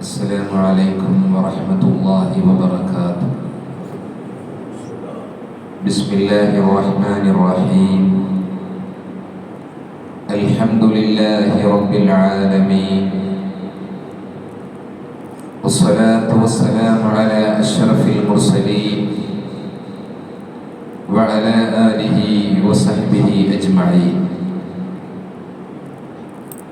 السلام عليكم ورحمة الله وبركاته. بسم الله الرحمن الرحيم. الحمد لله رب العالمين. والصلاة والسلام على أشرف المرسلين وعلى آله وصحبه أجمعين.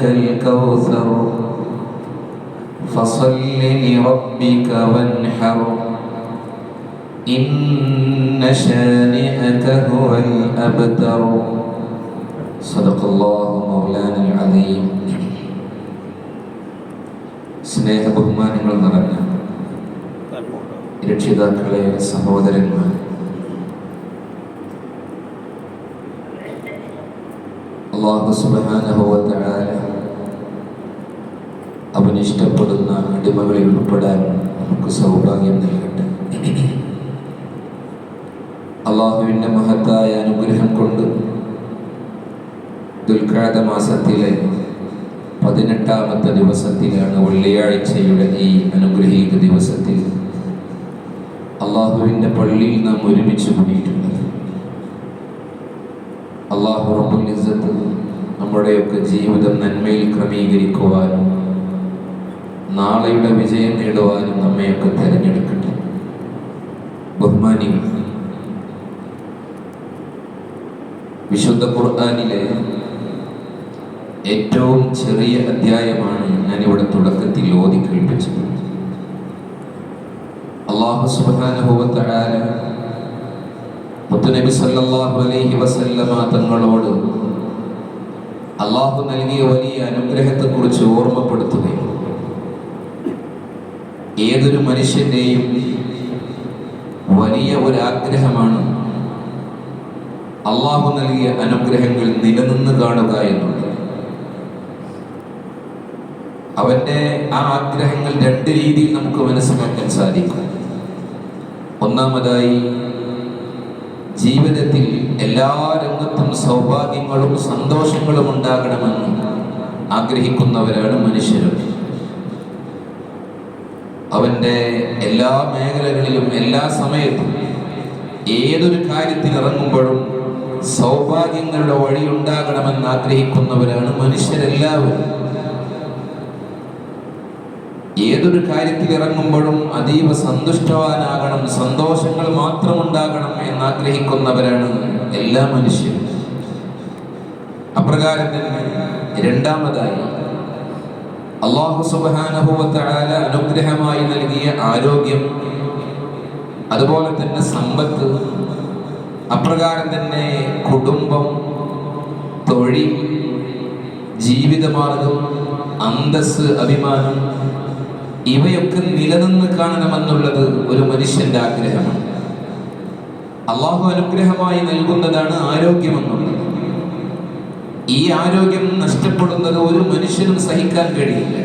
أعطيناك الكوثر فصل لربك وانحر إن شانئك هو الأبتر صدق الله مولانا العظيم സ്നേഹ ബഹുമാനങ്ങൾ നിറഞ്ഞ രക്ഷിതാക്കളെ സഹോദരന്മാർ അള്ളാഹു സുബാനുഭവത്തായ അവൻ ഇഷ്ടപ്പെടുന്ന അടിമകളിൽ ഉൾപ്പെടാൻ നമുക്ക് സൗഭാഗ്യം നൽകട്ടെ. അള്ളാഹുവിന്റെ മഹത്തായ അനുഗ്രഹം കൊണ്ട് ദുൽഖാദ മാസത്തിലെ പതിനെട്ടാമത്തെ ദിവസത്തിലാണ് വെള്ളിയാഴ്ചയുടെ ഈ അനുഗ്രഹീത ദിവസത്തിൽ അള്ളാഹുവിന്റെ പള്ളിയിൽ നാം ഒരുമിച്ച് കൂടിയിട്ടുള്ളത്. അള്ളാഹു റബ്ബുൽ ഇസത്ത് നമ്മുടെയൊക്കെ ജീവിതം നന്മയിൽ ക്രമീകരിക്കുവാനും നാളെയുടെ വിജയം നേടുവാനും നമ്മയൊക്കെ തിരഞ്ഞെടുക്കട്ടെ. ബഹുമാനി വിശുദ്ധ ഖുർആാനിലെ ഏറ്റവും ചെറിയ അധ്യായമാണ് ഞാനിവിടെ തുടക്കത്തിൽ ഓതി കേൾപ്പിച്ചത് അള്ളാഹു സുബാനുഭവത്തഴാല മുത്തുനബി സല്ലാഹു അലൈഹി വസല്ലമ തങ്ങളോട് അള്ളാഹു നൽകിയ വലിയ അനുഗ്രഹത്തെക്കുറിച്ച് ഓർമ്മപ്പെടുത്തുകയും ഏതൊരു മനുഷ്യന്റെയും വലിയ ഒരാഗ്രഹമാണ് അള്ളാഹു നൽകിയ അനുഗ്രഹങ്ങൾ നിലനിന്ന് കാണുക എന്നുള്ളത്. അവന്റെ ആ ആഗ്രഹങ്ങൾ രണ്ട് രീതിയിൽ നമുക്ക് മനസ്സിലാക്കാൻ സാധിക്കും. ഒന്നാമതായി ജീവിതത്തിൽ എല്ലാ രംഗത്തും സൗഭാഗ്യങ്ങളും സന്തോഷങ്ങളും ഉണ്ടാകണമെന്ന് ആഗ്രഹിക്കുന്നവരാണ് മനുഷ്യരും. അവന്റെ എല്ലാ മേഖലകളിലും എല്ലാ സമയത്തും ഏതൊരു കാര്യത്തിൽ ഇറങ്ങുമ്പോഴും സൗഭാഗ്യങ്ങളുടെ വഴി ഉണ്ടാകണമെന്ന് ആഗ്രഹിക്കുന്നവരാണ് മനുഷ്യരെല്ലാവരും. ഏതൊരു കാര്യത്തിൽ ഇറങ്ങുമ്പോഴും അതീവ സന്തുഷ്ടവാനാകണം സന്തോഷങ്ങൾ മാത്രം ഉണ്ടാകണം എന്ന് ആഗ്രഹിക്കുന്നവരാണ് എല്ലാ മനുഷ്യരും. അപ്രകാരം തന്നെ രണ്ടാമതായി അള്ളാഹു സുബാനുഭവത്താല അനുഗ്രഹമായി നൽകിയ ആരോഗ്യം അതുപോലെ തന്നെ സമ്പത്ത് അപ്രകാരം തന്നെ കുടുംബം തൊഴിൽ ജീവിതമാർഗം അന്തസ് അഭിമാനം ഇവയൊക്കെ നിലനിന്ന് കാണണമെന്നുള്ളത് ഒരു മനുഷ്യന്റെ ആഗ്രഹമാണ്. അള്ളാഹു അനുഗ്രഹമായി നൽകുന്നതാണ് ആരോഗ്യമെന്നുള്ളത്. ഈ ആരോഗ്യം നഷ്ടപ്പെടുന്നത് ഒരു മനുഷ്യനും സഹിക്കാൻ കഴിയില്ല.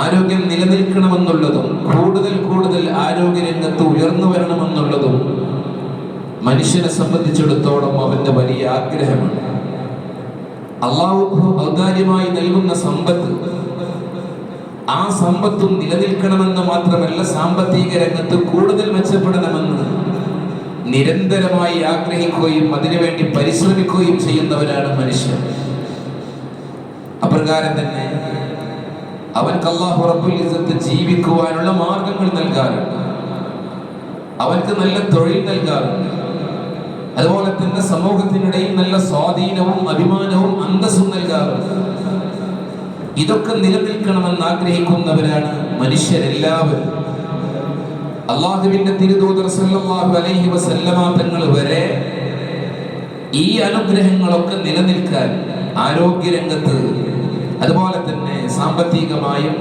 ആരോഗ്യം നിലനിൽക്കണമെന്നുള്ളതും കൂടുതൽ കൂടുതൽ ആരോഗ്യ രംഗത്ത് ഉയർന്നു വരണമെന്നുള്ളതും മനുഷ്യനെ സംബന്ധിച്ചിടത്തോളം അവന്റെ വലിയ ആഗ്രഹമാണ്. അള്ളാഹു ഔദാര്യമായി നൽകുന്ന സമ്പത്ത് ആ സമ്പത്തും നിലനിൽക്കണമെന്ന് മാത്രമല്ല സാമ്പത്തിക രംഗത്ത് കൂടുതൽ മെച്ചപ്പെടണമെന്ന് നിരന്തരമായി ആഗ്രഹിക്കുകയും അതിനുവേണ്ടി പരിശ്രമിക്കുകയും ചെയ്യുന്നവരാണ് മനുഷ്യർ. അപ്രകാരം തന്നെ അവൻക്ക് അള്ളാഹു റബ്ബുൽ ഇസ്സത്ത് ജീവിക്കുവാനുള്ള മാർഗങ്ങൾ നൽകാറുണ്ട്. അവൻക്ക് നല്ല തൊഴിൽ നൽകാറുണ്ട്. അതുപോലെ തന്നെ സമൂഹത്തിനിടയിൽ നല്ല സ്വാധീനവും അഭിമാനവും അന്തസ്സും നൽകാറുണ്ട്. ഇതൊക്കെ നിലനിൽക്കണമെന്ന് ആഗ്രഹിക്കുന്നവരാണ് മനുഷ്യരെല്ലാവരും. അള്ളാഹുവിന്റെ തിരുദൂതർ സല്ലല്ലാഹു അലൈഹി വസല്ലമ തങ്ങൾ വരെ ഈ അനുഗ്രഹങ്ങളൊക്കെ നിലനിൽക്കാൻ ആരോഗ്യരംഗത്ത് അതുപോലെ തന്നെ സാമ്പത്തികമായും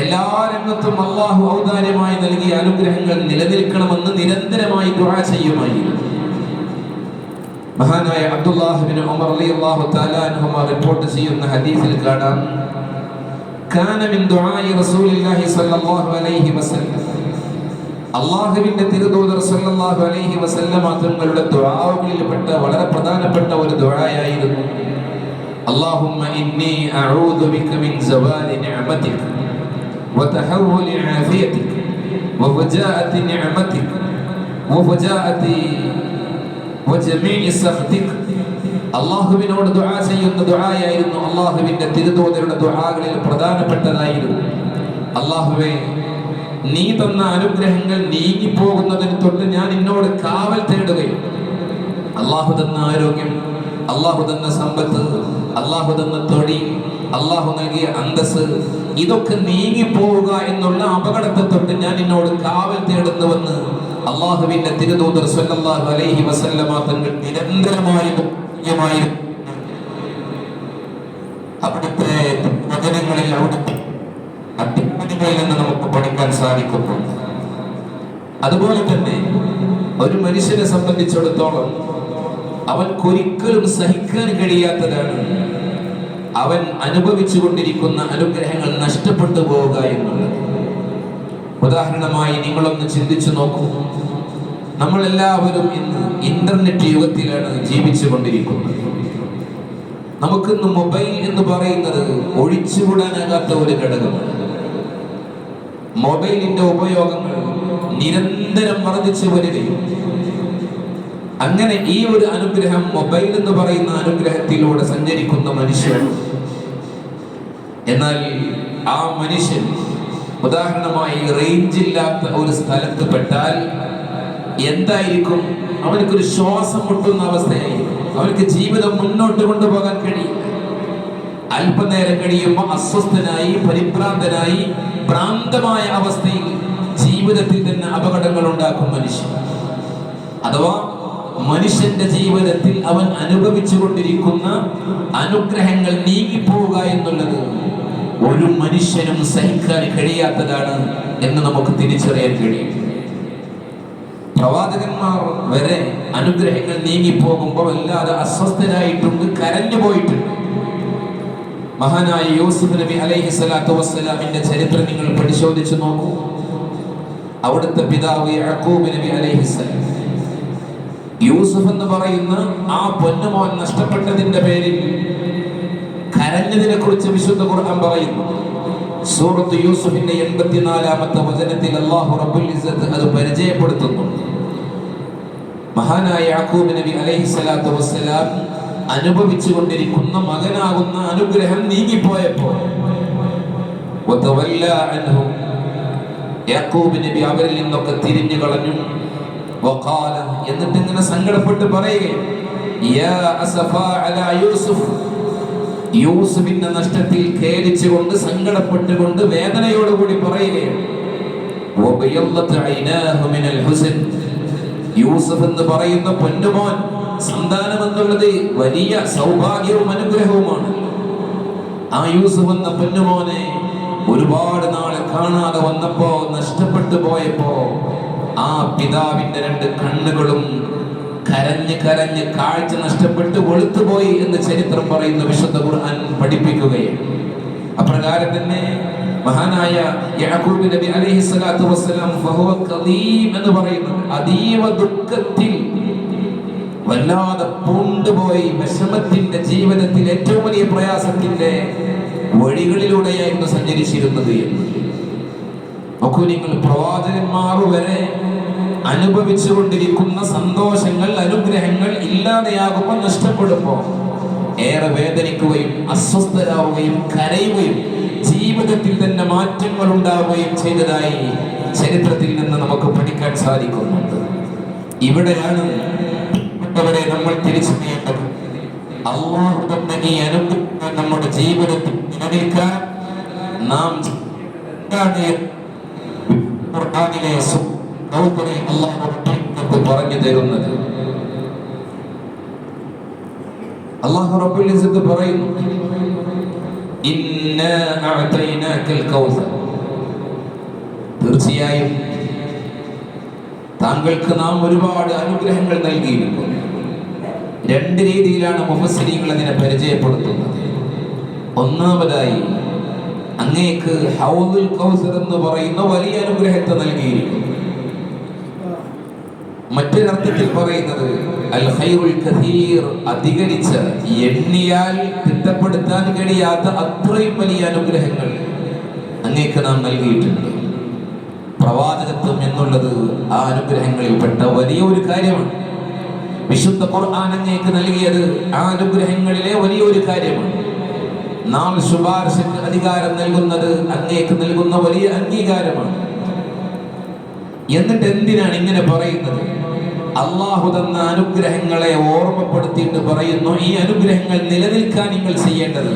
എല്ലാ രംഗത്തും അള്ളാഹു ഔദാര്യമായി നൽകിയ അനുഗ്രഹങ്ങൾ നിലനിൽക്കണമെന്ന് നിരന്തരമായി ദുആ ചെയ്യുമായിരുന്നു. മഹാനായ അബ്ദുല്ലാഹിബിൻ ഉമർ റളിയല്ലാഹു തആല അൻഹുമ റിപ്പോർട്ട് ചെയ്യുന്ന ഹദീസിൽ കാണാം. കാന മിൻ ദുആഇ റസൂലില്ലാഹി സ്വല്ലല്ലാഹു അലൈഹി വസല്ലം. അള്ളാഹുവിന്റെ തിരുദൂതർ സല്ലല്ലാഹു അലൈഹി വസല്ലമ തങ്ങളുടെ ദുആകളിൽപ്പെട്ട വളരെ പ്രധാനപ്പെട്ട ഒരു ദുആയായിരുന്നു اللهم إني أعوذ بك من زوال نعمتك وتحول عافيتك وفجاءة نعمتك وفجاءة وجميع سخطك അള്ളാഹുവിനോട് ദുആ ചെയ്യുന്ന ദുആയായിരുന്നു അള്ളാഹുവിന്റെ തിരുദൂതരുടെ ദുആകളിൽ പ്രധാനപ്പെട്ടതായിരുന്നു അള്ളാഹുവേ നീ തന്ന അനുഗ്രഹങ്ങൾ നീങ്ങിപ്പോകുന്നതിന് തൊട്ട് ഞാൻ നിന്നോട് കാവൽ തേടുകയും. അള്ളാഹു തന്ന ആരോഗ്യം അള്ളാഹു തന്ന സമ്പത്ത് അള്ളാഹു തന്ന തൊടി അള്ളാഹു നൽകിയ അന്തസ് ഇതൊക്കെ നീങ്ങിപ്പോവുക എന്നുള്ള അപകടത്തെ തൊട്ട് ഞാൻ നിന്നോട് കാവൽ തേടുന്നുവെന്ന് അള്ളാഹുവിന്റെ തിരുദൂതർ സല്ലല്ലാഹു അലൈഹി വസല്ലമ തങ്ങൾ നിരന്തരമായി മുഖ്യമായി അവിടുത്തെ വചനങ്ങളിൽ അവിടുത്തെ അട്ടിമണികളിൽ നിന്ന് നമുക്ക് പഠിക്കാൻ സാധിക്കുന്നു. അതുപോലെ തന്നെ ഒരു മനുഷ്യനെ സംബന്ധിച്ചിടത്തോളം അവൻക്കൊരിക്കലും സഹിക്കാൻ കഴിയാത്തതാണ്. അവൻ അനുഭവിച്ചു കൊണ്ടിരിക്കുന്ന അനുഗ്രഹങ്ങൾ നഷ്ടപ്പെട്ടു പോവുക എന്നുള്ളത്. ഉദാഹരണമായി നിങ്ങളൊന്ന് ചിന്തിച്ചു നോക്കൂ. നമ്മളെല്ലാവരും ഇന്ന് ഇന്റർനെറ്റ് യുഗത്തിലാണ് ജീവിച്ചു കൊണ്ടിരിക്കുന്നത് നമുക്കിന്ന് മൊബൈൽ എന്ന് പറയുന്നത് ഒഴിച്ചുകൂടാനാകാത്ത ഒരു ഘടകമാണ്. മൊബൈലിന്റെ ഉപയോഗങ്ങൾ നിരന്തരം വർദ്ധിച്ചു വരികയും അങ്ങനെ ഈ ഒരു അനുഗ്രഹം മൊബൈൽ എന്ന് പറയുന്ന അനുഗ്രഹത്തിലൂടെ സഞ്ചരിക്കുന്ന മനുഷ്യൻ എന്നാൽ ആ മനുഷ്യൻ ഉദാഹരണമായി റേഞ്ച് ഇല്ലാത്ത ഒരു സ്ഥലത്ത് പെട്ടാൽ എന്തായിരിക്കും? അവനക്കൊരു ശ്വാസം മുട്ടുന്ന അവസ്ഥയായി അവർക്ക് ജീവിതം മുന്നോട്ട് കൊണ്ടുപോകാൻ കഴിയില്ല. അല്പനേരം കഴിയുമ്പോൾ അസ്വസ്ഥനായി പരിഭ്രാന്തനായി ഭ്രാന്തമായ അവസ്ഥയിൽ ജീവിതത്തിൽ തന്നെ അപകടങ്ങൾ ഉണ്ടാക്കും മനുഷ്യൻ. അഥവാ മനുഷ്യന്റെ ജീവിതത്തിൽ അവൻ അനുഭവിച്ചു കൊണ്ടിരിക്കുന്ന അനുഗ്രഹങ്ങൾ നീങ്ങിപ്പോവുക എന്നുള്ളത് ഒരു മനുഷ്യനും സഹിക്കാൻ കഴിയാത്തതാണ് എന്ന് നമുക്ക് തിരിച്ചറിയാൻ കഴിയും. പ്രവാചകന്മാർ വരെ അനുഗ്രഹങ്ങൾ നീങ്ങിപ്പോകുമ്പോൾ വല്ലാതെ അസ്വസ്ഥരായിട്ടുണ്ട് കരഞ്ഞു പോയിട്ടുണ്ട് മഹാനായ യൂസുഫ് നബി അലൈഹി സ്വലാത്തു വസ്സലാമിന്റെ ചരിത്രം നിങ്ങൾ പരിശോധിച്ചു നോക്കൂ. അവിടുത്തെ പിതാവ് യാക്കൂബ് നബി അലൈഹിസ്സലാം യൂസുഫ് എന്ന് പറയുന്ന ആ പൊന്നുമോൻ നഷ്ടപ്പെട്ടതിന്റെ പേരിൽ കരഞ്ഞതിനെ കുറിച്ച് വിശുദ്ധ ഖുർആൻ പറയുന്നു. സൂറത്ത് യൂസുഫിന്റെ എൺപത്തിനാലാമത്തെ വചനത്തിൽ അള്ളാഹു റബ്ബുൽ ഇസ്സത്ത് അത് പരിചയപ്പെടുത്തുന്നു. മഹാനായ യാക്കൂബ് നബി അലൈഹി സ്വലാത്തു വസ്സലാം അനുഭവിച്ചു കൊണ്ടിരിക്കുന്ന മകനാകുന്ന അനുഗ്രഹം നീങ്ങിപ്പോയപ്പോ നബി അവരിൽ നിന്നൊക്കെ തിരിഞ്ഞു കളഞ്ഞു. എന്നിട്ട് ഇങ്ങനെ സങ്കടപ്പെട്ട് പറയുകയും യാ യൂസുഫ്. യൂസുഫിന്റെ നഷ്ടത്തിൽ ഖേദിച്ചുകൊണ്ട് സങ്കടപ്പെട്ടുകൊണ്ട് വേദനയോടുകൂടി പറയുകയാണ് യൂസുഫ് എന്ന് പറയുന്ന പൊന്നുമോൻ സന്താനം എന്നുള്ളത് വലിയ സൗഭാഗ്യവും അനുഗ്രഹവുമാണ്. ആ യൂസഫ് എന്ന പൊന്നുമോനെ ഒരുപാട് നാളെ കാണാതെ വന്നപ്പോ നഷ്ടപ്പെട്ടു പോയപ്പോ ആ പിതാവിന്റെ രണ്ട് കണ്ണുകളും കരഞ്ഞ് കരഞ്ഞ് കാഴ്ച നഷ്ടപ്പെട്ട് വെളുത്തുപോയി എന്ന് ചരിത്രം പറയുന്ന വിശുദ്ധ ഖുർആൻ പഠിപ്പിക്കുകയാണ്. അപ്രകാരം തന്നെ മഹാനായ യാക്കൂബ് നബി അലൈഹി സ്വലാത്തു വസ്സലാം എന്ന് പറയുന്നത് അതീവ ദുഃഖത്തിൽ വല്ലാതെ പൂണ്ടുപോയി വിഷമത്തിന്റെ ജീവിതത്തിൽ ഏറ്റവും വലിയ പ്രയാസത്തിന്റെ വഴികളിലൂടെയായിരുന്നു സഞ്ചരിച്ചിരുന്നത് നോക്കൂ നിങ്ങൾ പ്രവാചകന്മാർ വരെ അനുഭവിച്ചു കൊണ്ടിരിക്കുന്ന സന്തോഷങ്ങൾ അനുഗ്രഹങ്ങൾ ഇല്ലാതെയാകുമ്പോൾ നഷ്ടപ്പെടുമ്പോൾ ഏറെ വേദനിക്കുകയും അസ്വസ്ഥരാവുകയും കരയുകയും ജീവിതത്തിൽ തന്നെ മാറ്റങ്ങൾ ഉണ്ടാവുകയും ചെയ്തതായി ചരിത്രത്തിൽ നിന്ന് നമുക്ക് പഠിക്കാൻ സാധിക്കുന്നുണ്ട്. ഇവിടെയാണ് പ്രിയപ്പെട്ടവരെ നമ്മൾ തിരിച്ചറിയേണ്ടത് അള്ളാഹു തന്നെ ഈ അനുഗ്രഹം നമ്മുടെ ജീവിതത്തിൽ നിലനിൽക്കാൻ നാം പറഞ്ഞു തരുന്നത്. അള്ളാഹു റബ്ബുൽ ഇസ്സത്ത് പറയുന്നു ഇന്നാ അഅതൈനാക്കൽ കൗസർ. തീർച്ചയായും താങ്കൾക്ക് നാം ഒരുപാട് അനുഗ്രഹങ്ങൾ നൽകിയിരിക്കുന്നു. രണ്ട് രീതിയിലാണ് മുഫസ്സിരികൾ അതിനെ പരിചയപ്പെടുത്തുന്നത്. ഒന്നാമതായി അങ്ങേക്ക് ഹൗദുൽ കൗസർ എന്ന് പറയുന്ന വലിയ അനുഗ്രഹത്തെ നൽകിയിരിക്കുന്നു. മറ്റൊരർത്ഥത്തിൽ പറയുന്നത് അൽ ഹൈറുൽ കഥീർ അധികരിച്ച എണ്ണിയാൽ തിട്ടപ്പെടുത്താൻ കഴിയാത്ത അത്രയും വലിയ അനുഗ്രഹങ്ങൾ അങ്ങേക്ക് നാം നൽകിയിട്ടുണ്ട്. പ്രവാചകത്വം എന്നുള്ളത് ആ അനുഗ്രഹങ്ങളിൽപ്പെട്ട വലിയ ഒരു കാര്യമാണ്. വിശുദ്ധ ഖുർആൻ അങ്ങേക്ക് നൽകിയത് അനുഗ്രഹങ്ങളിലെ വലിയൊരു കാര്യമാണ്. നാം ശുപാർശക്ക് അധികാരം നൽകുന്നത് അങ്ങേക്ക് നൽകുന്ന വലിയ അംഗീകാരമാണ്. എന്നിട്ട് എന്തിനാണ് ഇങ്ങനെ പറയുന്നത്? അള്ളാഹു തന്ന അനുഗ്രഹങ്ങളെ ഓർമ്മപ്പെടുത്തിയിട്ട് പറയുന്നു ഈ അനുഗ്രഹങ്ങൾ നിലനിൽക്കാൻ നിങ്ങൾ ചെയ്യേണ്ടത്.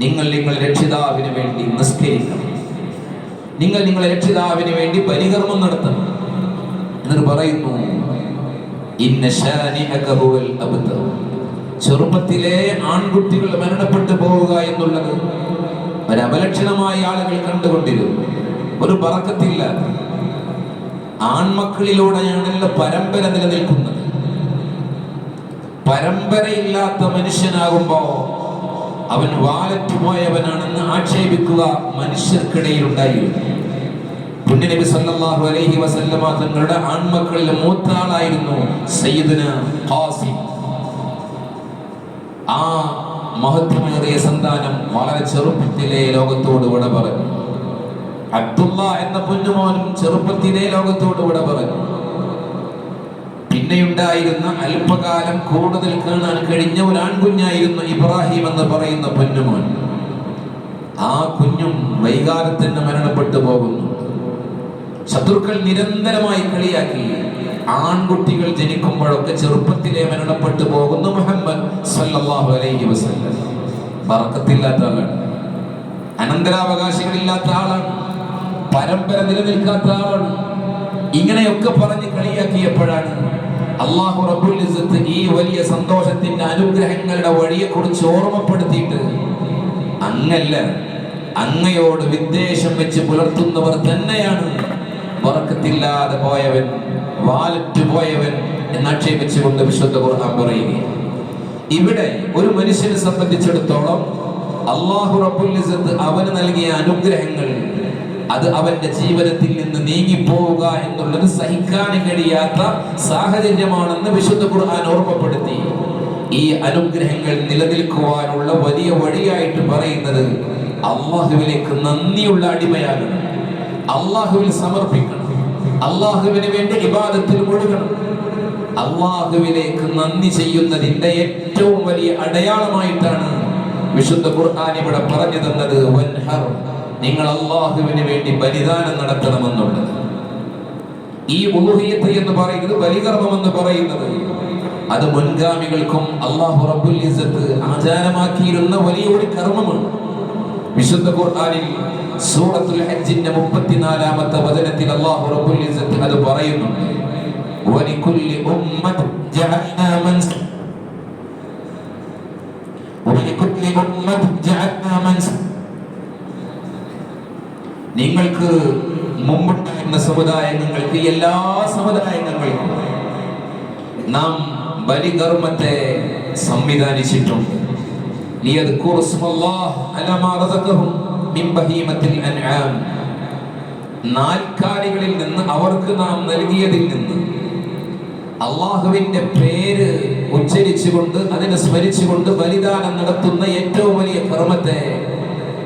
നിങ്ങൾ നിങ്ങൾ രക്ഷിതാവിന് വേണ്ടി നിസ്കരിക്കണം. നിങ്ങൾ നിങ്ങളെ രക്ഷിതാവിന് വേണ്ടി പരികർമ്മം നടത്തണം. എന്നിട്ട് പറയുന്നു. ചെറുപ്പത്തിലെ ആൺകുട്ടികൾ മരണപ്പെട്ടു പോവുക എന്നുള്ളത് ഒരു അപലക്ഷണമായി ആളുകൾ കണ്ടുകൊണ്ടിരുന്നു. ഒരു പറക്കത്തില്ല. ആൺമക്കളിലൂടെയാണല്ലോ പരമ്പര നിലനിൽക്കുന്നത്. പരമ്പരയില്ലാത്ത മനുഷ്യനാകുമ്പോ അവൻ വാലറ്റ് പോയവനാണെന്ന് ആക്ഷേപിക്കുക മനുഷ്യർക്കിടയിൽ ഉണ്ടായിരുന്നു സല്ലല്ലാഹു അലൈഹി വസല്ലമ തങ്ങളുടെ ആൺമക്കളിൽ മൂത്ത ആളായിരുന്നു ഖാസിം. ആ മഹത്വമേറിയ സന്താനം വളരെ ചെറുപ്പത്തിലെ ലോകത്തോട് വിട പറഞ്ഞു. അബ്ദുള്ള എന്ന പൊന്നുമോനും ചെറുപ്പത്തിലെ ലോകത്തോട് വിട പറഞ്ഞു. പിന്നെയുണ്ടായിരുന്ന അല്പകാലം കൂടുതൽ കാണാൻ കഴിഞ്ഞ ഒരു ആൺകുഞ്ഞായിരുന്നു ഇബ്രാഹിം എന്ന് പറയുന്ന പൊന്നുമോൻ. ആ കുഞ്ഞും വൈകാതെ മരണപ്പെട്ടു പോകുന്നു. ശത്രുക്കൾ നിരന്തരമായി കളിയാക്കി. ആൺകുട്ടികൾ ജനിക്കുമ്പോഴൊക്കെ ചെറുപ്പത്തിലെ മരണപ്പെട്ടു പോകുന്നു മുഹമ്മദ് സല്ലല്ലാഹു അലൈഹി വസല്ലം. ബറക്കത്തില്ലാത്ത ആളാണ്. അനന്തരാവകാശങ്ങളില്ലാത്ത ആളാണ്. പരമ്പര നിലനിൽക്കാത്ത ആളാണ്. ഇങ്ങനെയൊക്കെ പറഞ്ഞ് കളിയാക്കിയപ്പോഴാണ് അള്ളാഹു റബ്ബുൽ ഇസ്സത്ത് ഈ വലിയ സന്തോഷത്തിന്റെ അനുഗ്രഹങ്ങളുടെ വഴിയെ കുറിച്ച് ഓർമ്മപ്പെടുത്തിയിട്ട് അങ്ങല്ല അങ്ങയോട് വിദ്വേഷം വെച്ച് പുലർത്തുന്നവർ തന്നെയാണ് വറക്കത്തില്ലാതെ പോയവൻ വാലറ്റ് പോയവൻ എന്നാക്ഷേപിച്ചുകൊണ്ട് വിശുദ്ധ ഖുർആൻ പറയുകയാണ്. ഇവിടെ ഒരു മനുഷ്യനെ സംബന്ധിച്ചിടത്തോളം അള്ളാഹു റബ്ബുൽ ഇസ്സത്ത് അവന് നൽകിയ അനുഗ്രഹങ്ങൾ അത് അവന്റെ ജീവിതത്തിൽ നിന്ന് നീങ്ങിപ്പോവുക എന്നുള്ളത് സഹിക്കാൻ കഴിയാത്ത സാഹചര്യമാണെന്ന് വിശുദ്ധ ഖുർആൻ ഓർമ്മപ്പെടുത്തി. ഈ അനുഗ്രഹങ്ങൾ നിലനിൽക്കുവാനുള്ള വലിയ വഴിയായിട്ട് പറയുന്നത് അള്ളാഹുവിലേക്ക് നന്ദിയുള്ള അടിമയാകണം. അള്ളാഹുവിൽ സമർപ്പിക്കണം. അള്ളാഹുവിന് വേണ്ടി വിവാദത്തിൽ മുഴുകണം. അള്ളാഹുവിലേക്ക് നന്ദി ചെയ്യുന്നതിന്റെ ഏറ്റവും വലിയ അടയാളമായിട്ടാണ് വിശുദ്ധ ഖുർആൻ ഇവിടെ പറഞ്ഞു തന്നത് വൻഹർ. നിങ്ങൾ അള്ളാഹുവിന് വേണ്ടി ബലിദാനം നടത്തണമെന്നുള്ളത്. ഈ ഉളുഹിയത്ത് എന്ന് പറയുന്നത് ബലികർമ്മം എന്ന് പറയുന്നത്. അത് മുൻഗാമികൾക്കും അള്ളാഹു റബ്ബുൽ ഇസ്സത്ത് ആചാരമാക്കിയിരുന്ന വലിയൊരു കർമ്മമാണ്. വിശുദ്ധ ഖുർആനിൽ സൂറത്തുൽ ഹജ്ജിന്റെ മുപ്പത്തിനാലാമത്തെ വചനത്തിൽ അള്ളാഹു റബ്ബുൽ ഇസ്സത്ത് അത് പറയുന്നുണ്ട്. വലിക്കുല്ലി ഉമ്മത്ത് ജഅൽനാ മൻസ വലികുല്ലി ഉമ്മത്ത് ജഅൽനാ മൻസ നിങ്ങൾക്ക് മുമ്പുണ്ടായിരുന്ന സമുദായങ്ങൾക്ക് എല്ലാ സമുദായങ്ങൾക്കും നാം ബലികർമ്മത്തെ സംവിധാനിച്ചിട്ടുണ്ട് നാൽക്കാലികളിൽ നിന്ന് അവർക്ക് നാം നൽകിയതിൽ നിന്ന് അള്ളാഹുവിന്റെ പേര് ഉച്ചരിച്ചുകൊണ്ട് അതിനെ സ്മരിച്ചുകൊണ്ട് ബലിദാനം നടത്തുന്ന ഏറ്റവും വലിയ കർമ്മത്തെ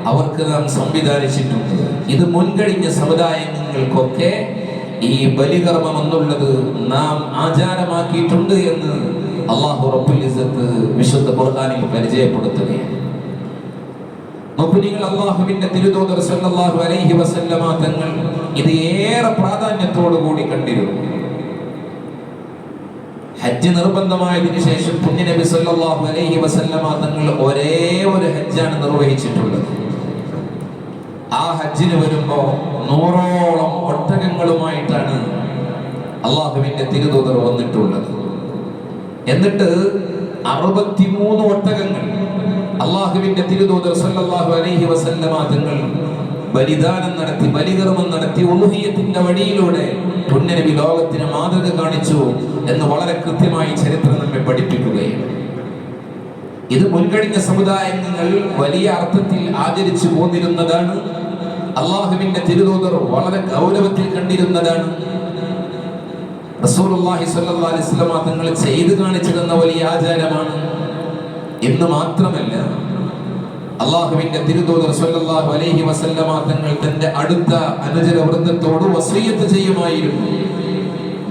അവർക്ക് നാം സംവിധാനിച്ചിട്ടുണ്ട്. ഇത് മുൻകഴിഞ്ഞ സമുദായങ്ങൾക്കൊക്കെ ഈ ബലികർമ്മം എന്നുള്ളത് നാം ആചാരമാക്കിയിട്ടുണ്ട് എന്ന് അള്ളാഹു റബ്ബുൽ ഇസ്സത്ത് വിശുദ്ധ ഖുർആനിൽ പരിചയപ്പെടുത്തുകയാണ്. നിങ്ങൾ അള്ളാഹുവിന്റെ തിരുതോദർ സല്ലല്ലാഹു അലൈഹി വസല്ലമ തങ്ങൾ ഇത് ഏറെ പ്രാധാന്യത്തോടു കൂടി കണ്ടിരുന്നു. ഹജ്ജ് നിർബന്ധമായതിനു ശേഷം പുണ്യനബി സല്ലല്ലാഹു അലൈഹി വസല്ലമ തങ്ങൾ ഒരേ ഒരു ഹജ്ജാണ് നിർവഹിച്ചിട്ടുള്ളത്. ഹജ്ജിന് വരുമ്പോ നൂറോളം ഒട്ടകങ്ങളുമായിട്ടാണ് അള്ളാഹുവിന്റെ തിരുതൂതർ വന്നിട്ടുള്ളത്. എന്നിട്ട് അറുപത്തിമൂന്ന് ഒട്ടകങ്ങൾ അള്ളാഹുവിന്റെ തിരുതൂതർ സല്ലല്ലാഹു അലൈഹി വസല്ലമ തങ്ങൾ ബലിദാനം നടത്തി ബലികർമ്മം നടത്തി ഉലുഹിയത്തിന്റെ വഴിയിലൂടെ പുണ്യനബി ലോകത്തിന് മാതൃക കാണിച്ചു എന്ന് വളരെ കൃത്യമായി ചരിത്രം നമ്മെ പഠിപ്പിക്കുകയാണ്. ഇത് മുൻകഴിഞ്ഞ സമുദായങ്ങൾ വലിയ അർത്ഥത്തിൽ ആചരിച്ചു പോന്നിരുന്നതാണ്. അള്ളാഹുവിന്റെ തിരുതൂതർ വളരെ ഗൗരവത്തിൽ കണ്ടിരുന്നതാണ്. റസൂലുള്ളാഹി സ്വല്ലല്ലാഹി അലൈഹി വസല്ലമ തങ്ങൾ ചെയ്തു കാണിച്ചു തന്ന വലിയ ആചാരമാണ്. എന്ന് മാത്രമല്ല അള്ളാഹുവിന്റെ തിരുതൂതർ സ്വല്ലല്ലാഹു അലൈഹി വസല്ലമ തങ്ങൾ തന്റെ അടുത്ത അനുചര വൃന്ദത്തോട് വസീയത്ത് ചെയ്യുമായിരുന്നു.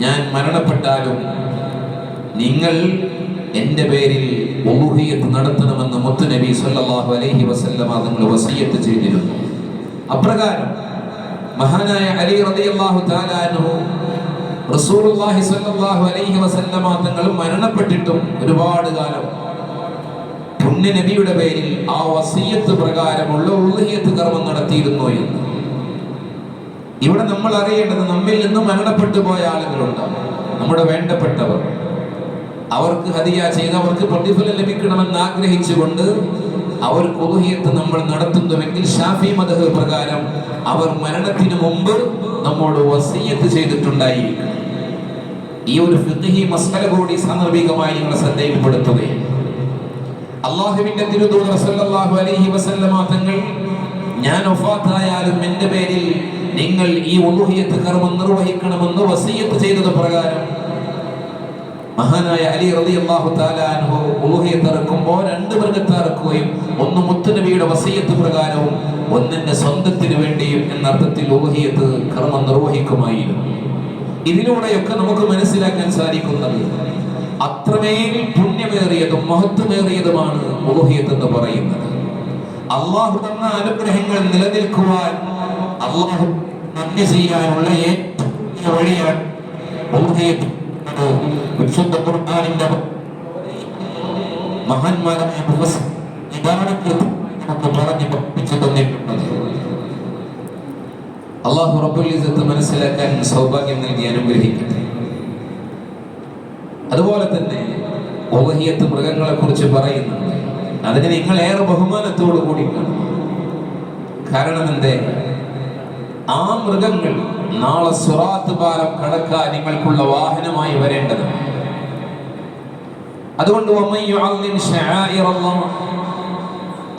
ഞാൻ മരണപ്പെട്ടാലും നിങ്ങൾ എന്റെ പേരിൽ ഉലുഹിയത്ത് നടത്തണമെന്ന് മുത്തുനബി സല്ലല്ലാഹു അലൈഹി വസല്ലമ തങ്ങൾ വസീയത്ത് ചെയ്തിരുന്നു. അപ്രകാരം മഹാനായ അലി റളിയല്ലാഹു അൻഹു റസൂലുള്ളാഹി സ്വല്ലല്ലാഹു അലൈഹി വസല്ലമ തങ്ങൾ മരണപ്പെട്ടിട്ടും ഒരുപാട് കാലം. പുണ്യ നബിയുടെ പേരിൽ ആ വസീയത്ത് പ്രകാരമുള്ള ഉള്ളിയത്ത് കർമ്മം നടത്തിയിരുന്നു എന്ന്. ഇവിടെ നമ്മൾ അറിയേണ്ടത് നമ്മിൽ നിന്ന് മരണപ്പെട്ടു പോയ ആളുകളുണ്ട്. നമ്മുടെ വേണ്ടപ്പെട്ടവർ. അവർക്ക് ഹദിയ ചെയ്തവർക്ക് പ്രതിഫലം ലഭിക്കണമെന്ന് ആഗ്രഹിച്ചുകൊണ്ട് അവർ കൊതുഹിയത്ത് നമ്മൾ നടത്തുന്നുവെങ്കിൽ ഷാഫി മതഹ് പ്രകാരം അവർ മരണത്തിന് മുമ്പ് നമ്മോട് വസീയത്ത് ചെയ്തിട്ടുണ്ടായി ഈ ഒരു ഫിഖ്ഹി മസ്അല കൂടി സാന്ദർഭികമായി നിങ്ങളെ ശ്രദ്ധയിൽപ്പെടുത്തുകയാണ് അള്ളാഹുവിന്റെ തിരുദൂതർ സല്ലല്ലാഹു അലൈഹി വസല്ലമ തങ്ങൾ ഞാൻ ഒഫാത്തായാലും എന്റെ പേരിൽ നിങ്ങൾ ഈ ഉലുഹിയത്ത് കർമ്മം നിർവഹിക്കണമെന്ന് വസീയത്ത് ചെയ്തത് പ്രകാരം മഹാനായ അലി റളിയല്ലാഹു അള്ളാഹു അൻഹു ഊഹയെ തറക്കുമ്പോൾ രണ്ട് മൃഗത്തെ ഇറക്കുകയും ഒന്ന് മുത്തുനബിയുടെ വസീയത്ത് പ്രകാരവും ഒന്നിന്റെ സ്വന്തത്തിന് വേണ്ടിയും എന്ന അർത്ഥത്തിൽ കർമ്മം നിർവഹിക്കുമായിരുന്നു. ഇതിലൂടെയൊക്കെ നമുക്ക് മനസ്സിലാക്കാൻ സാധിക്കുന്നത് അത്രമേൽ പുണ്യമേറിയതും മഹത്വമേറിയതുമാണ് ഉലുഹിയത്ത് എന്ന് പറയുന്നത്. അള്ളാഹു തന്ന അനുഗ്രഹങ്ങൾ നിലനിൽക്കുവാൻ അള്ളാഹു നന്ദി ചെയ്യാനുള്ള ഏറ്റവും വഴിയാണ് വഴിയാണ് ഉലുഹിയത്ത് വിശുദ്ധ ഖുർആനിന്റെ മഹാന്മാരായ ദിവസം ഇതാണ് നമുക്ക് പറഞ്ഞ് പഠിപ്പിച്ചു തന്നിട്ടുള്ളത് അള്ളാഹു റബ്ബുൽ മനസ്സിലാക്കാൻ സൗഭാഗ്യം നൽകി അനുഗ്രഹിക്കട്ടെ. അതുപോലെ തന്നെ ഓഹിയത്ത് മൃഗങ്ങളെ കുറിച്ച് പറയുന്നുണ്ട്. അതിന് നിങ്ങൾ ഏറെ ബഹുമാനത്തോടു കൂടി കാരണം എന്തേ? ആ മൃഗങ്ങൾ നാളെ സുറാത്ത് പാലം കടക്കാൻ നിങ്ങൾക്കുള്ള വാഹനമായി വരേണ്ടത്. അതുകൊണ്ട്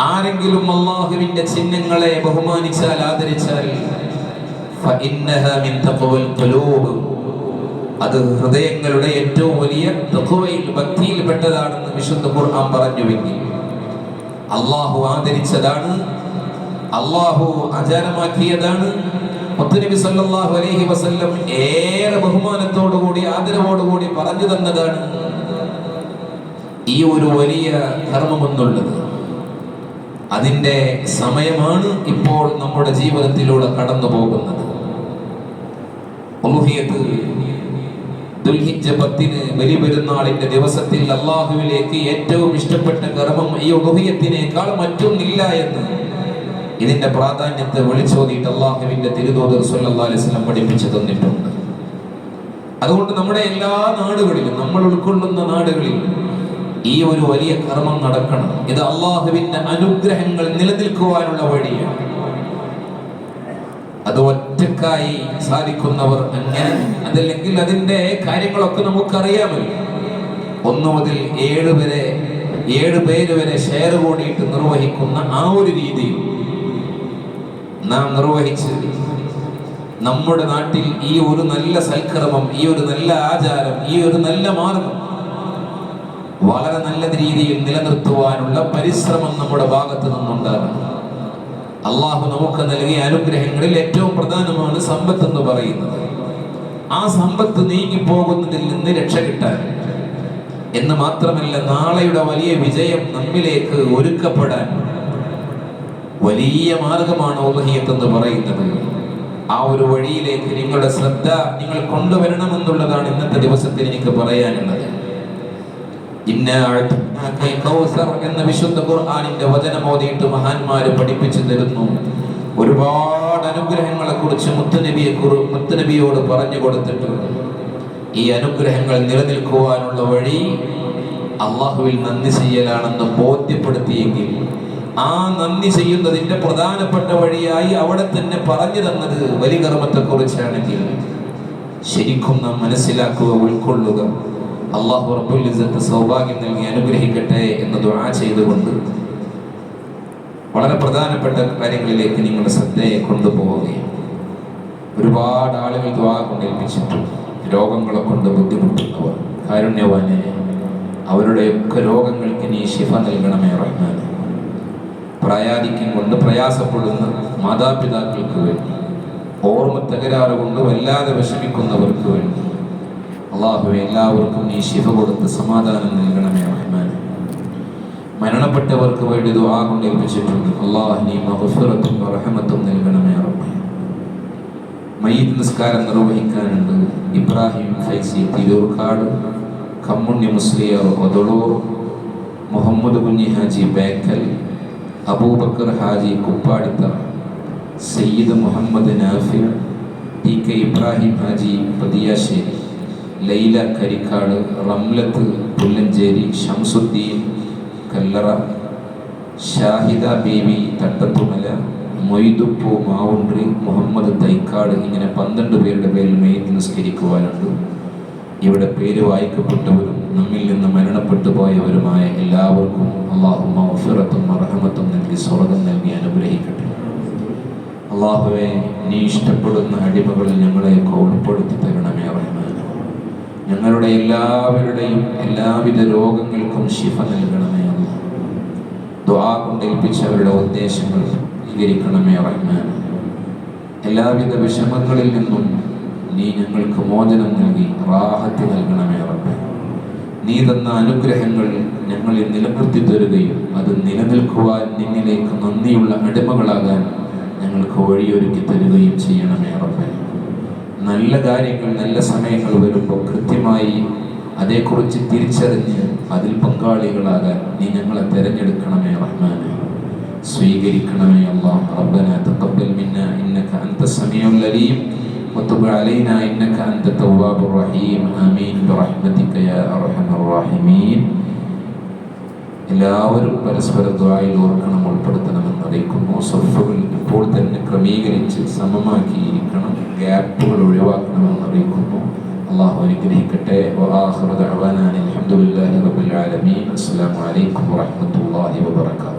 ആരെങ്കിലും അള്ളാഹുവിന്റെ ചിഹ്നങ്ങളെ ബഹുമാനിച്ചാൽ ആദരിച്ചാൽ അത് ഹൃദയങ്ങളുടെ ഏറ്റവും വലിയ തഖ്വയിൽ ഭക്തിയിൽ പെട്ടതാണെന്ന് വിശുദ്ധ ഖുർആൻ പറഞ്ഞുവെങ്കിൽ അള്ളാഹു ആദരിച്ചതാണ് അള്ളാഹു ആചാരമാക്കിയതാണ് മുത്തുനബി സല്ലല്ലാഹു അലൈഹി വസല്ലം ഏറെ ബഹുമാനത്തോടുകൂടി ആദരവോടുകൂടി പറഞ്ഞു തന്നതാണ് ഈ ഒരു വലിയ ധർമ്മമെന്നുള്ളത് അതിന്റെ സമയമാണ് ഇപ്പോൾ നമ്മുടെ ജീവിതത്തിലൂടെ കടന്നു പോകുന്നത്. പത്തിന് ബലി ദിവസത്തിൽ അള്ളാഹുവിലേക്ക് ഏറ്റവും ഇഷ്ടപ്പെട്ട കർമ്മം ഈ ഉലുഹിയത്തിനേക്കാൾ മറ്റൊന്നില്ല എന്ന് ഇതിന്റെ പ്രാധാന്യത്തെ വിളിച്ചോതിയിട്ട് അള്ളാഹുവിന്റെ തിരുതോദർ സുല്ലാസ്ലം പഠിപ്പിച്ചു തന്നിട്ടുണ്ട്. അതുകൊണ്ട് നമ്മുടെ എല്ലാ നാടുകളിലും നമ്മൾ ഉൾക്കൊള്ളുന്ന നാടുകളിൽ ഈ ഒരു വലിയ കർമ്മം നടക്കണം. ഇത് അള്ളാഹുവിന്റെ അനുഗ്രഹങ്ങൾ നിലനിൽക്കുവാനുള്ള വഴിയാണ്. അത് ഒറ്റക്കായി സാധിക്കുന്നവർ അങ്ങനെ അതല്ലെങ്കിൽ അതിന്റെ കാര്യങ്ങളൊക്കെ നമുക്കറിയാമല്ലോ. ഒന്നു മുതൽ ഏഴ് വരെ ഏഴ് പേര് വരെ ഷെയർ കൂടിയിട്ട് നിർവഹിക്കുന്ന ആ ഒരു രീതിയിൽ നാം നിർവഹിച്ച് നമ്മുടെ നാട്ടിൽ ഈ ഒരു നല്ല സൽക്രമം ഈ ഒരു നല്ല ആചാരം ഈ ഒരു നല്ല മാർഗം വളരെ നല്ല രീതിയിൽ നിലനിർത്തുവാനുള്ള പരിശ്രമം നമ്മുടെ ഭാഗത്ത് നിന്നുണ്ടാകണം. അള്ളാഹു നമുക്ക് നൽകിയ അനുഗ്രഹങ്ങളിൽ ഏറ്റവും പ്രധാനമാണ് സമ്പത്ത് എന്ന് പറയുന്നത്. ആ സമ്പത്ത് നീങ്ങിപ്പോകുന്നതിൽ നിന്ന് രക്ഷ കിട്ടാൻ. എന്ന് മാത്രമല്ല നാളെയുടെ വലിയ വിജയം നമ്മിലേക്ക് ഒരുക്കപ്പെടാൻ. വലിയ മാർഗമാണ് ഉലഹിയത്ത് എന്ന് പറയുന്നത്. ആ ഒരു വഴിയിലേക്ക് നിങ്ങളുടെ ശ്രദ്ധ നിങ്ങൾ കൊണ്ടുവരണമെന്നുള്ളതാണ് ഇന്നത്തെ ദിവസത്തിൽ എനിക്ക് പറയാനുള്ളത്. എന്ന വിശുദ്ധ ഖുർആനിന്റെ വചനം ഓതിയിട്ട് മഹാന്മാര് പഠിപ്പിച്ചു തരുന്നു. ഒരുപാട് അനുഗ്രഹങ്ങളെ കുറിച്ച് മുത്തുനബിയെ കുറു മുത്തുനബിയോട് പറഞ്ഞു കൊടുത്തിട്ടുണ്ട് ഈ അനുഗ്രഹങ്ങൾ നിലനിൽക്കുവാനുള്ള വഴി അള്ളാഹുവിൽ നന്ദി ചെയ്യലാണെന്ന് ബോധ്യപ്പെടുത്തിയെങ്കിൽ ആ നന്ദി ചെയ്യുന്നതിന്റെ പ്രധാനപ്പെട്ട വഴിയായി അവിടെ തന്നെ പറഞ്ഞു തന്നത് വലികർമ്മത്തെ കുറിച്ചാണ് ശരിക്കും നാം മനസ്സിലാക്കുക ഉൾക്കൊള്ളുക. അള്ളാഹു റബ്ബുൽ ഇസ്സത്ത് സൗഭാഗ്യം നൽകി അനുഗ്രഹിക്കട്ടെ എന്ന് ദുആ ചെയ്തുകൊണ്ട് വളരെ പ്രധാനപ്പെട്ട കാര്യങ്ങളിലേക്ക് നിങ്ങളുടെ ശ്രദ്ധയെ കൊണ്ടുപോവുകയാണ്. ഒരുപാട് ആളുകൾ ദ്വാ കൊണ്ടേൽപ്പിച്ചിട്ടുണ്ട് രോഗങ്ങളെ കൊണ്ട് ബുദ്ധിമുട്ടുന്നവർ. കാരുണ്യവാനെ അവരുടെയൊക്കെ രോഗങ്ങൾക്ക് നീ ശിഫ നൽകണമേ റഹ്മാനെ. പ്രായാധിക്യം കൊണ്ട് പ്രയാസപ്പെടുന്ന മാതാപിതാക്കൾക്ക് വേണ്ടി ഓർമ്മ തകരാറ് കൊണ്ട് വല്ലാതെ വിഷമിക്കുന്നവർക്ക് വേണ്ടി അള്ളാഹു എല്ലാവർക്കും ഈ ശിവ കൊടുത്ത് സമാധാനം നൽകണമേ റഹ്മാനെ മരണപ്പെട്ടവർക്ക് വേണ്ടി ദുആ കൊണ്ട് ഏൽപ്പിച്ചിട്ടുണ്ട്. അള്ളാഹ് നീ റഹമത്തും നൽകണമേ റബ്ബേ. മയ്യത്ത് നിസ്കാരം നിർവഹിക്കാനുണ്ട്. ഇബ്രാഹിം ഫൈസി തിരൂർക്കാട് കമ്മുണ്ണി മുസ്ലിയർ ഒതളൂർ മുഹമ്മദ് കുഞ്ഞി ഹാജി ബേക്കൽ അബൂബക്കർ ഹാജി കുപ്പാടിത്ത സയ്യിദ് മുഹമ്മദ് നാഫിർ ടി കെ ഇബ്രാഹിം ഹാജി പതിയാശ്ശേരി ലൈല കരിക്കാട് റംലത്ത് പുല്ലഞ്ചേരി ഷംസുദ്ദീൻ കല്ലറ ഷാഹിദ ബേബി തട്ടത്തുമല മൊയ്തുപ്പൂ മാവുണ്ട്രി മുഹമ്മദ് തൈക്കാട് ഇങ്ങനെ പന്ത്രണ്ട് പേരുടെ പേരിൽ മെയ്ത് നിസ്കരിക്കുവാനുണ്ട്. ഇവിടെ പേര് വായിക്കപ്പെട്ടവരും നമ്മിൽ നിന്ന് മരണപ്പെട്ടു പോയവരുമായ എല്ലാവർക്കും അള്ളാഹു മൗഫിറത്തും അർഹമത്തും നൽകി സ്വർഗം നൽകി അനുഗ്രഹിക്കട്ടെ. അള്ളാഹുവെ നീ ഇഷ്ടപ്പെടുന്ന അടിമകളിൽ ഞങ്ങളെയൊക്കെ ഉൾപ്പെടുത്തി തരണമേ റഹ്മാൻ. ഞങ്ങളുടെ എല്ലാവരുടെയും എല്ലാവിധ രോഗങ്ങൾക്കും ശിഫ നൽകണമേ അല്ല ദുആ കൊണ്ട് ഏൽപ്പിച്ചവരുടെ ഉദ്ദേശങ്ങൾ സ്വീകരിക്കണമേ റഹ്മാൻ. എല്ലാവിധ വിഷമങ്ങളിൽ നിന്നും നീ ഞങ്ങൾക്ക് മോചനം നൽകി റാഹത്ത് നൽകണമേ റബ്ബേ. നീ തന്ന അനുഗ്രഹങ്ങൾ ഞങ്ങളിൽ നിലനിർത്തി തരുകയും അത് നിലനിൽക്കുവാൻ നിന്നിലേക്ക് നന്ദിയുള്ള അടിമകളാകാൻ ഞങ്ങൾക്ക് വഴിയൊരുക്കി തരുകയും ചെയ്യണമേ റബ്ബേ. നല്ല കാര്യങ്ങൾ നല്ല സമയങ്ങൾ വരുമ്പോൾ കൃത്യമായി അതേക്കുറിച്ച് തിരിച്ചറിഞ്ഞ് അതിൽ പങ്കാളികളാകാൻ നീ ഞങ്ങളെ തിരഞ്ഞെടുക്കണമേ റഹ്മാനെ. സ്വീകരിക്കണമേ അള്ളാഹ് റബ്ബന തഖബ്ബൽ മിന്ന ഇന്നക അൻത സമീഉൽ അലീം. وتب علينا إنك أنت التواب الرحيم آمين برحمتك يا أرحم الراحمين എല്ലാവരും പരസ്പര ദ്വായിൽ ഓർക്കണം ഉൾപ്പെടുത്തണമെന്ന് അറിയിക്കുന്നു സഫുകൾ ഇപ്പോൾ തന്നെ ക്രമീകരിച്ച് സമമാക്കിയിരിക്കണം ഗ്യാപ്പുകൾ ഒഴിവാക്കണമെന്ന് അറിയിക്കുന്നു അള്ളാഹു അനുഗ്രഹിക്കട്ടെ വആഖിറു ദഅവാനാ അൽഹംദുലില്ലാഹി റബ്ബിൽ ആലമീൻ അസ്സലാമു അലൈക്കും വറഹ്മത്തുള്ളാഹി വബറകാതുഹു